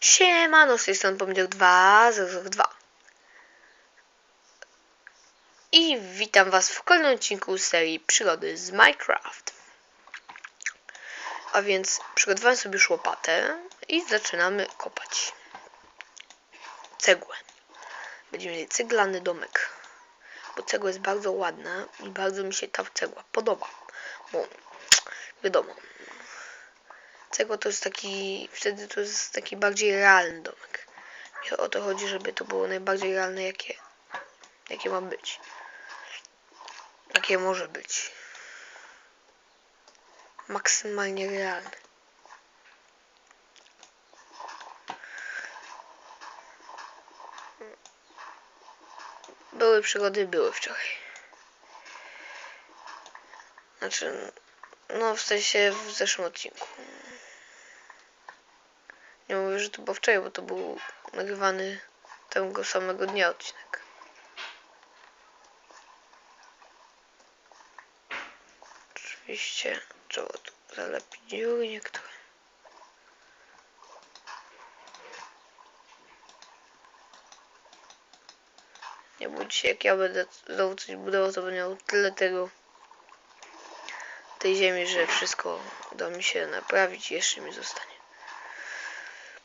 Siemano, z tej strony Pomidor 2, 2. I witam was w kolejnym odcinku serii Przygody z Minecraft. A więc przygotowałem sobie już łopatę i zaczynamy kopać cegłę. Będziemy mieli ceglany domek. Bo cegła jest bardzo ładna i bardzo mi się ta cegła podoba. Bo wiadomo, Cegła to jest taki, wtedy to jest taki bardziej realny domek. I o to chodzi, żeby to było najbardziej realne, jakie, jakie ma być. Jakie może być. Maksymalnie realne. Były przygody, były wczoraj. Znaczy, no w sensie w zeszłym odcinku. Nie mówię, że to było wczoraj, bo to był nagrywany tego samego dnia odcinek. Oczywiście trzeba tu zalepić dziury niektóre. Nie bójcie się, jak ja będę znowu coś budował, to będę miał tyle tego tej ziemi, że wszystko uda mi się naprawić i jeszcze mi zostanie.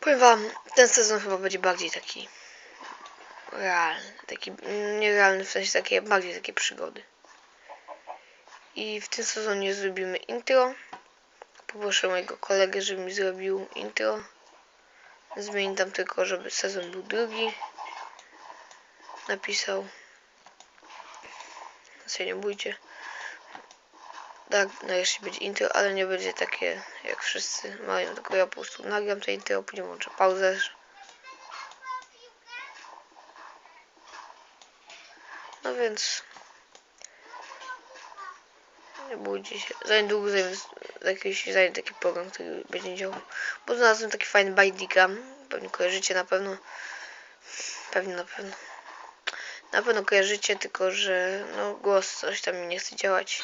Powiem wam, ten sezon chyba będzie bardziej taki realny, taki nierealny, w sensie takie bardziej takie przygody. I w tym sezonie zrobimy intro. Poproszę mojego kolegę, żeby mi zrobił intro. Zmieni tam tylko, żeby sezon był drugi. Napisał. Się nie bójcie. Tak, nareszcie będzie intro, ale nie będzie takie jak wszyscy mają, tylko ja po prostu nagram to intro, później włączę pauzę. No więc nie bójcie się. Za niedługo zajmę jakiś zajmę taki program, który będzie działał. Bo znalazłem taki fajny Bindicam. Pewnie kojarzycie na pewno. Pewnie na pewno. Na pewno kojarzycie, tylko że no głos coś tam mi nie chce działać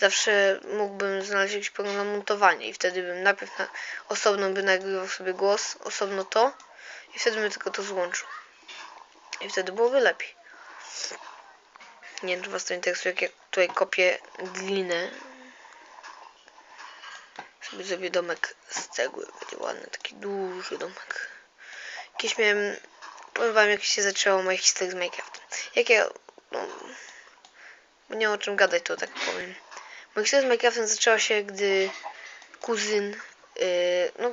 zawsze mógłbym znaleźć jakiś program na montowanie i wtedy bym najpierw na, osobno by nagrywał sobie głos, osobno to i wtedy bym tylko to złączył. I wtedy byłoby lepiej. Nie wiem, czy was to interesuje, jak ja tutaj kopię glinę. Sobie zrobię domek z cegły. Będzie ładny, taki duży domek. Jakieś miałem... Powiem wam, jak się zaczęło moja historia z Minecraftem. Jak ja... No, nie o czym gadać, to tak powiem. Moja historia z Minecraftem zaczęła się, gdy kuzyn, yy, no,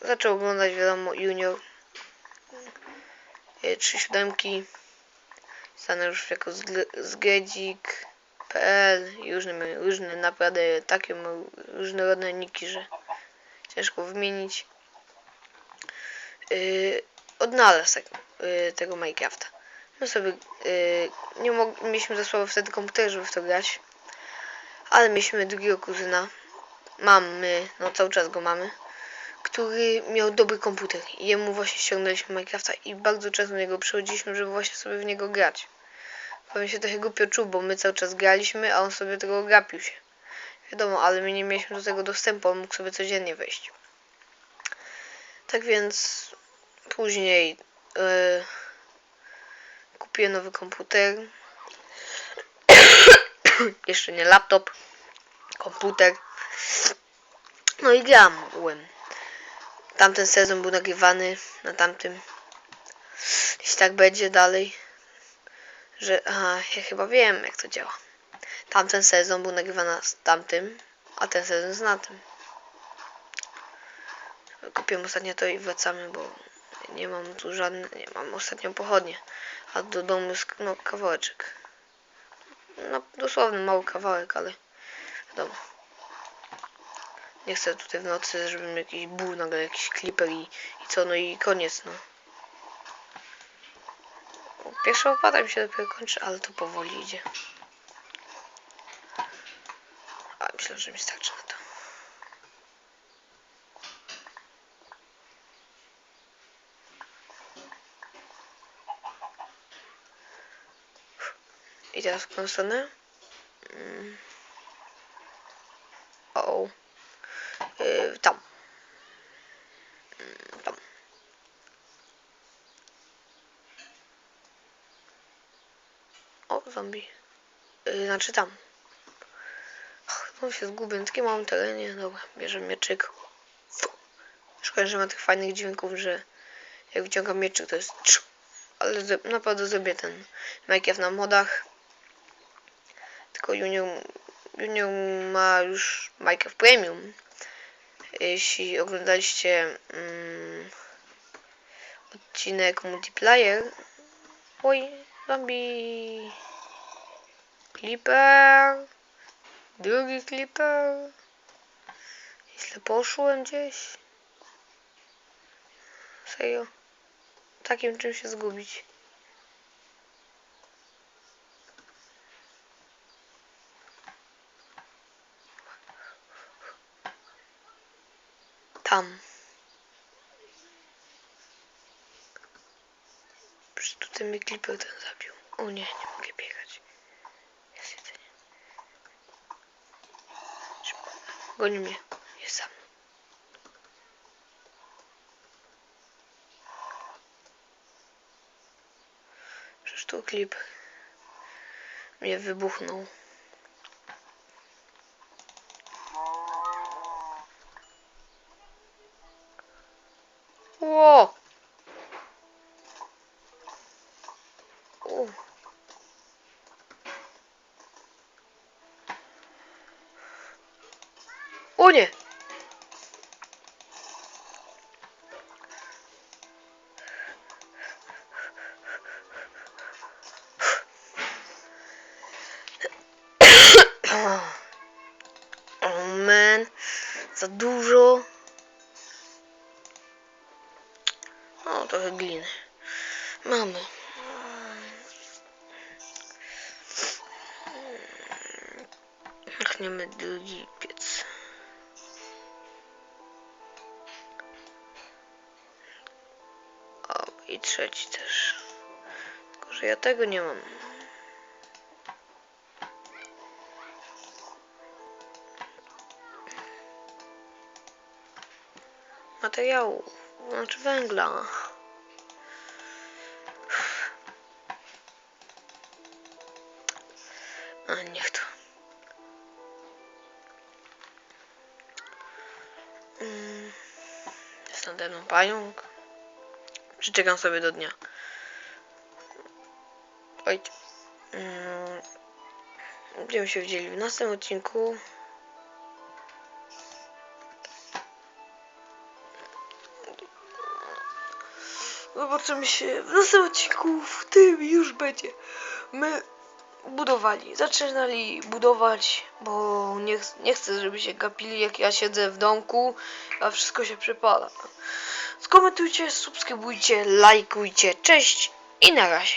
zaczął oglądać, wiadomo, Junior, yy, trzy siódemki, znany już jako zgredzik.pl różne, różne naprawdę takie różnorodne niki, że ciężko wymienić. Yy, odnalazł yy, tego Minecrafta. My sobie yy, nie mieliśmy za słabo wtedy komputer, żeby w to grać. Ale mieliśmy drugiego kuzyna. Mamy, no cały czas go mamy. Który miał dobry komputer. Jemu właśnie ściągnęliśmy Minecrafta i bardzo często do niego przychodziliśmy, żeby właśnie sobie w niego grać. Powiem się trochę głupio czuł, bo my cały czas graliśmy, a on sobie tego gapił się. Wiadomo, ale my nie mieliśmy do tego dostępu, on mógł sobie codziennie wejść. Tak więc później yy, kupiłem nowy komputer. Jeszcze nie laptop komputer. No i grałem. Tamten sezon był nagrywany na tamtym. Jeśli tak będzie dalej, że... Aha, ja chyba wiem jak to działa. Tamten sezon był nagrywany z tamtym, a ten sezon z na tym. Kupiłem ostatnio to i wracamy, bo nie mam tu żadne, nie mam ostatnią pochodnię. A do domu jest no, kawałeczek. No dosłownie mały kawałek, ale wiadomo. Nie chcę tutaj w nocy, żebym jakiś ból, nagle jakiś kliper i, i co, no i koniec, no. Pierwsza opłata mi się dopiero kończy, ale to powoli idzie. A myślę, że mi starczy na to. widziała skąd stronę. Mm. O, -o. Yy, tam. Mm, tam. O, zombie. Yy, znaczy tam. No się zgubię na takim małym terenie. Dobra, bierzemy mieczyk. Szkoda, że ma tych fajnych dźwięków, że jak wyciągam mieczyk to jest... Ale naprawdę zrobię ten make na modach. Tylko Junior, Junior ma już Minecraft Premium. Jeśli oglądaliście mm, odcinek multiplayer. Oj, zombie. Clipper. Drugi clipper. Źle poszłem gdzieś. Serio. Takim czym się zgubić. Tam. Przecież tutaj mnie clipper ten zabił. O nie, nie mogę biegać. Jest jedzenie. Goni mnie. Jest sam. Przecież tu klip mnie wybuchnął. Ło! O nie! Oh man, za dużo. O, trochę gliny. Mamy. Machniemy drugi piec. O, i trzeci też. Tylko, że ja tego nie mam. Materiału, znaczy węgla. A niech to. Mm, Jest nade mną pająk. Przyczekam sobie do dnia. Oj. Mm, Będziemy się widzieli w następnym odcinku. Zobaczymy się w następnym odcinku. W tym już będzie. My budowali, zaczynali budować, bo nie, ch- nie chcę, żeby się gapili, jak ja siedzę w domku, a wszystko się przepala. Skomentujcie, subskrybujcie, lajkujcie. Cześć i na razie.